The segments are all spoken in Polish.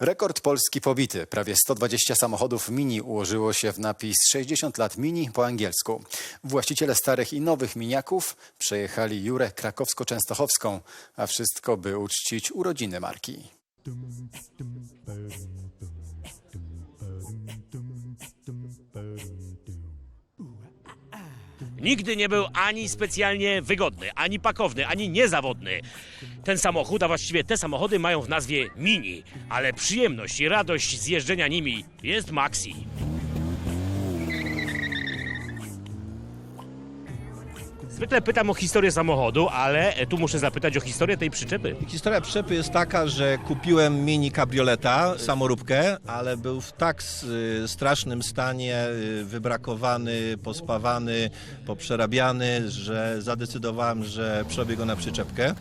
Rekord Polski pobity. Prawie 120 samochodów Mini ułożyło się w napis 60 lat Mini po angielsku. Właściciele starych i nowych miniaków przejechali Jurę krakowsko-częstochowską, a wszystko by uczcić urodziny marki. Nigdy nie był ani specjalnie wygodny, ani pakowny, ani niezawodny. Ten samochód, a właściwie te samochody mają w nazwie Mini, ale przyjemność i radość z jeżdżenia nimi jest Maxi. Zwykle pytam o historię samochodu, ale tu muszę zapytać o historię tej przyczepy. Historia przyczepy jest taka, że kupiłem mini kabrioleta, samoróbkę, ale był w tak y, strasznym stanie, y, wybrakowany, pospawany, poprzerabiany, że zadecydowałem, że przerobię go na przyczepkę.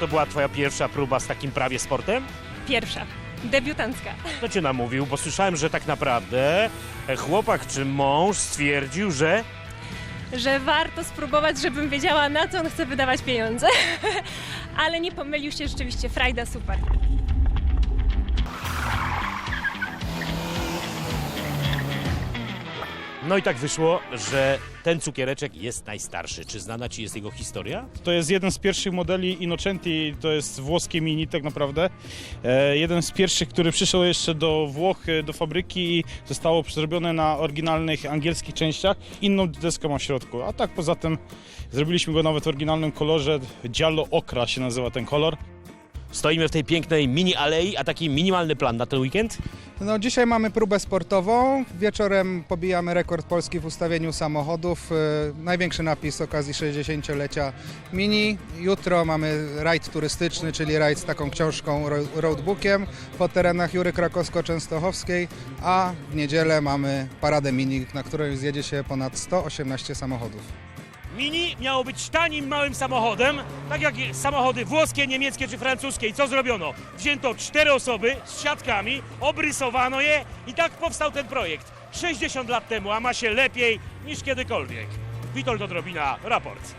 To była twoja pierwsza próba z takim prawie sportem? Pierwsza, debiutancka. Kto cię namówił? Bo słyszałem, że tak naprawdę e, chłopak czy mąż stwierdził, że Że warto spróbować, żebym wiedziała, na co on chce wydawać pieniądze. Ale nie pomylił się rzeczywiście, frajda super. No i tak wyszło, że ten cukiereczek jest najstarszy. Czy znana ci jest jego historia? To jest jeden z pierwszych modeli Innocenti, to jest włoskie mini tak naprawdę. E, jeden z pierwszych, który przyszedł jeszcze do Włoch, e, do fabryki i zostało zrobione na oryginalnych angielskich częściach. Inną deskę ma w środku, a tak poza tym zrobiliśmy go nawet w oryginalnym kolorze. Giallo Okra się nazywa ten kolor. Stoimy w tej pięknej mini alei, a taki minimalny plan na ten weekend? No, dzisiaj mamy próbę sportową. Wieczorem pobijamy rekord polski w ustawieniu samochodów. E, Największy napis z okazji 60-lecia Mini. Jutro mamy rajd turystyczny, czyli rajd z taką książką, ro- roadbookiem po terenach Jury Krakowsko-Częstochowskiej, a w niedzielę mamy paradę Mini, na której zjedzie się ponad 118 samochodów. Mini miało być tanim, małym samochodem, tak jak samochody włoskie, niemieckie czy francuskie. I co zrobiono? Wzięto cztery osoby z siatkami, obrysowano je i tak powstał ten projekt. 60 lat temu, a ma się lepiej niż kiedykolwiek. Witold Odrobina, raport.